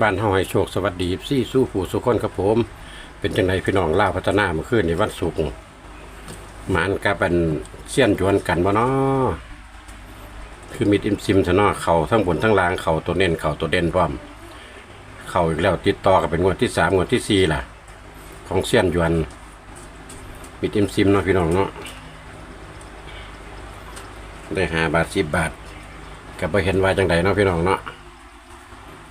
บ้านเฮาให้โชคสวัสดีซี่สู้ผู้สุคนครับผม เป็นจังไดพี่น้องล่าพัฒนาเมื่อคืนในวันศุกร์หมานกับอันเสี้ยนจวนกันบ่เนาะคือมิดอิมซิมซะเนาะเขาทั้งบนทั้งล่างเขาตัวเน้นเขาตัวเด่นพร้อม เขาอีกแล้วติดต่อกันเป็นงวดที่สามงวดที่สี่ล่ะ ของเสี้ยนจวนมิดอิมซิมเนาะพี่น้องเนาะได้ห้าบาทสิบบาทก็บ่เห็นว่าจังไดเนาะพี่น้องเนาะ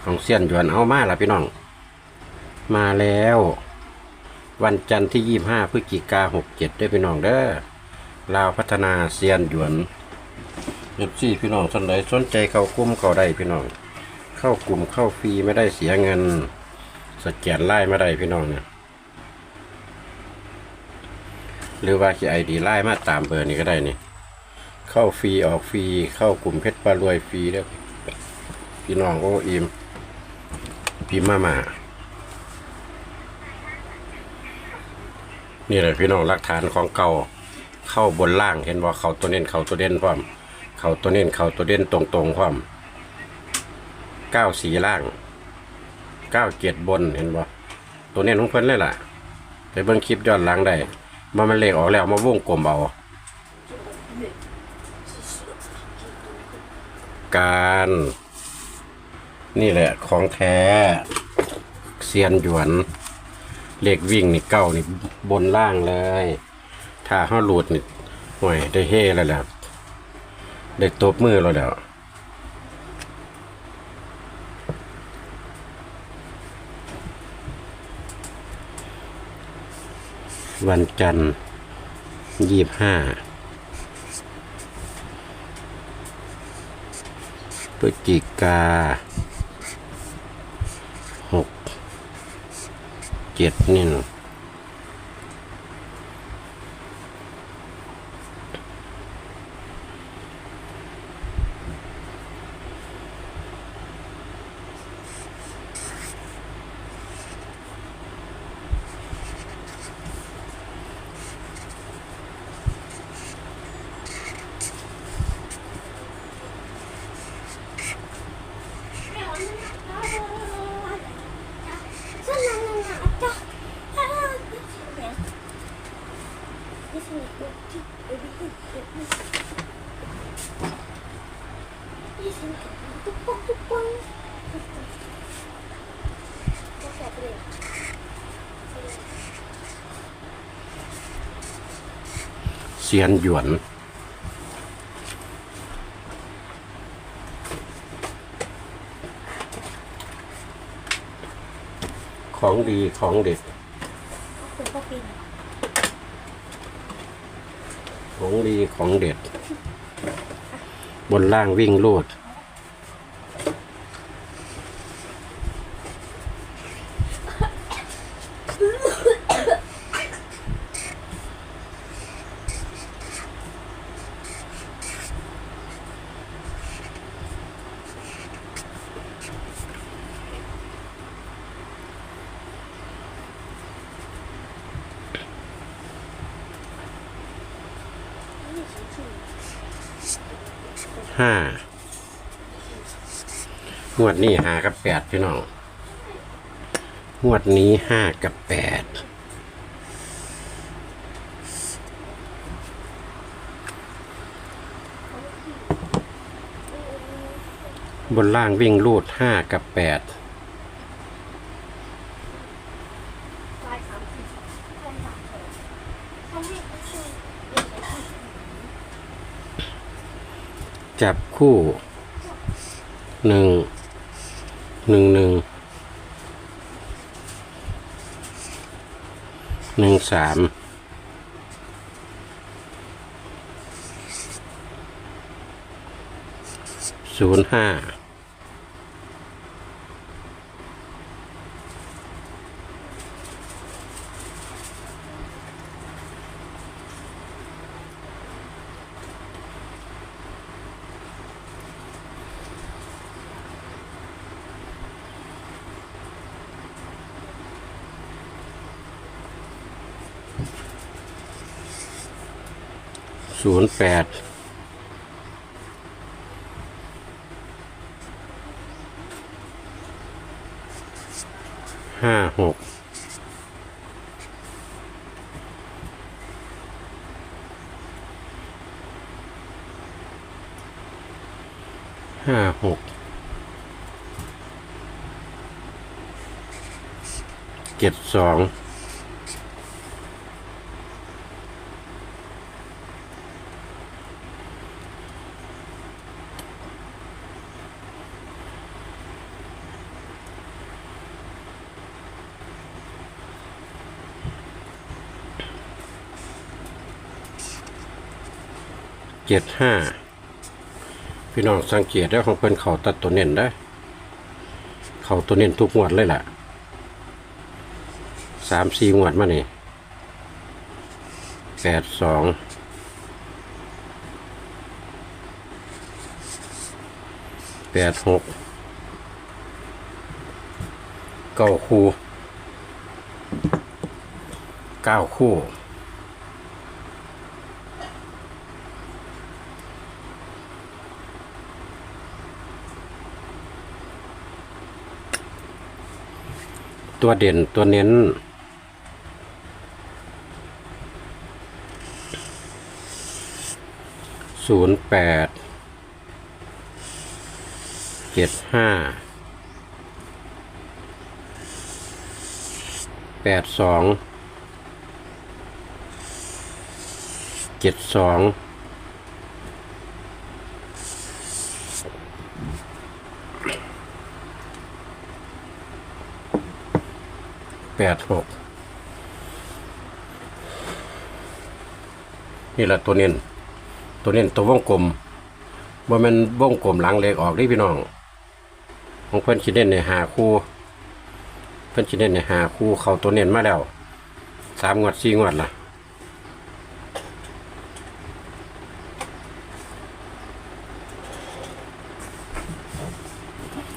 ของเสี้ยนหยวนเอามาละพี่น้อง มาแล้ว วันจันทร์ที่ยี่ห้าพฤศจิกาหกเจ็ดได้พี่น้องเด้อลาวพัฒนาเซียนหยวนเอฟซีพี่น้องสนใจสนใจเข้ากลุ่มเข้าได้พี่น้อง เข้ากลุ่มเข้าฟรีไม่ได้เสียเงิน สแกนไล่ไม่ได้พี่น้องเนี่ยหรือว่าขีไอดีไล่มาตามเบอร์นี้ก็ได้นี่เข้าฟรีออกฟรีเข้ากลุ่มเพชรปลารวยฟรีเด้อพี่น้องโอ้อิม พิมพ์มามานี่แหละพี่น้องหลักฐานของเก่าเข้าบนล่างเห็นว่าเขาตัวเน้นเขาตัวเด่นพร้อมเขาตัวเน้นเขาตัวเด่นตรงตรงๆพร้อมเก้าสีล่างเก้าเกียรบนเห็นบ่ตัวเน้นของเพิ่นเลยล่ะ ไปเบิ่งคลิปย้อนหลังได้มามันเลขออกแล้วมาวงกลมเอาการ นี่แหละของแท้เซียนหยวน เลขวิ่งนี่เก้านี่บนล่างเลย ถ้าห้าหลุดนี่ห่วยได้เฮ่แล้วแหละได้ตบมือแล้วแล้ววันจันทร์ยี่ห้าพฤศจิกาหก เจ็ดนี่นะ เซียนหยวน ของดีของเด็ดของดีของเด็ด บนล่างวิ่งลูด ห้างวดนี้หากับแปดพี่น้องงวดนี้ห้ากับแปดบนล่างวิ่งลูดห้ากับแปด จับคู่หนึ่งหนึ่งหนึ่งหนึ่งสามศูนย์ห้า ศูนย์แปดห้าหกห้าหกเจ็ดสอง เจ็ดห้าพี่น้องสังเกตได้ของเพิ่นเขาตัดตัวเน้นได้เขาตัวเน้นทุกงวดเลยล่ะสามสี่งวดมานี่แปดสองแปดหกเก้าคู่เก้าคู่ ตัวเด่นตัวเน้น ศูนย์แปด เจ็ดห้า แปดสอง เจ็ดสอง แปดหกนี่แหละตัวเน้นตัวเน้นตัววงกลมบ่แม่นวงกลมหลังเล็กออกนี่พี่น้อง ของเพิ่อนสิเน้นในหาคู่ เพิ่อนสิเน้นในหาคู่เข้าตัวเน้นมาแล้วสามงวดสี่งวดละ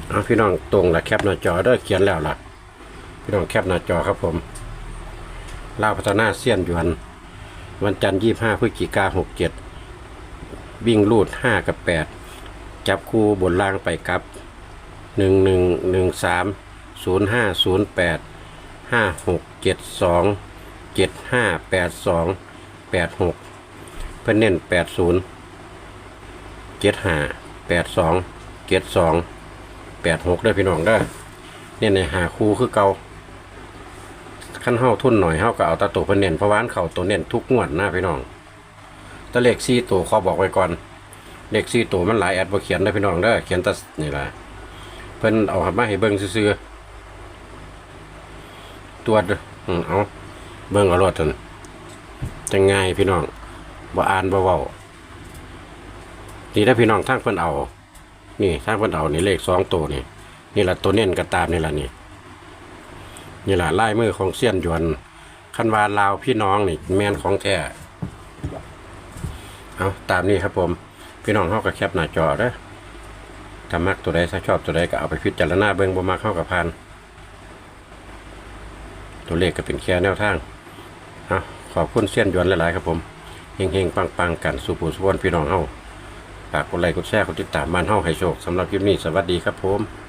เอาพี่น้องตรงละแคปหน้าจอเด้อเขียนแล้วล่ะ พี่น้องแคปหน้าจอครับผมลาวพัฒนาเสี้ยนหยวน วันจันทร์ยี่ห้าพฤศจิกาหกเจ็ดวิ่งลูดห้ากับแปดจับคู่บนล่างไปกับหนึ่งหนึ่งหนึ่งสามศูนย์ห้าศูนย์แปดห้าหกเจ็ดสองเจ็ดห้าแปดสองแปดหกเพื่อนเน้นแปดศูนย์เจ็ดห้าแปดสองเจ็ดสองแปดหกได้พี่น้องได้เน้นในหาคู่คือเก่า ขั้นเฮาทุนหน่อยเฮาก็เอาตาตัวเพิ่นเน้นเพราะว่านเขาตัวเน้นทุกงวดนะพี่น้องตะเลขซี่ตัวขอบอกไว้ก่อนเลขซี่ตัวมันหลายแอดบ่เขียนได้พี่น้องเด้อเขียนแต่นี่ล่ะเพิ่นเอามาให้เบิ่งซื่อๆตัวเออืมเอาเบิ่งเอารอดซั่นจังง่ายพี่น้องบ่อ่านบ่เว้านี่ถ้าพี่น้องทางเพิ่นเอา นี่ทางเพิ่นเอานี่เลขสองตัวนี่นี่ละตัวเน้นก็ตามนี่ละนี่ นี่แหละลายมือของเซียนหยวนคันวาลาวพี่น้องนี่แมนของแท้เอาตามนี้ครับผม พี่น้องเข้ากับแคปหน้าจอเด้อถ้ามักตัวใดถ้าชอบตัวใดก็เอาไปพิจารณาเบิ่งบ่มักเข้ากับพานตัวเลขก็เป็นแค่แนวทางเอาขอบคุณเซียนหยวนหลายๆครับผมเฮงๆปังๆกันสู่ผู้สุวรรณพี่น้องเฮาฝากกดไลค์กดแชร์กดติดตามบ้านเฮาให้โชคสำหรับคลิปนี้สวัสดีครับผม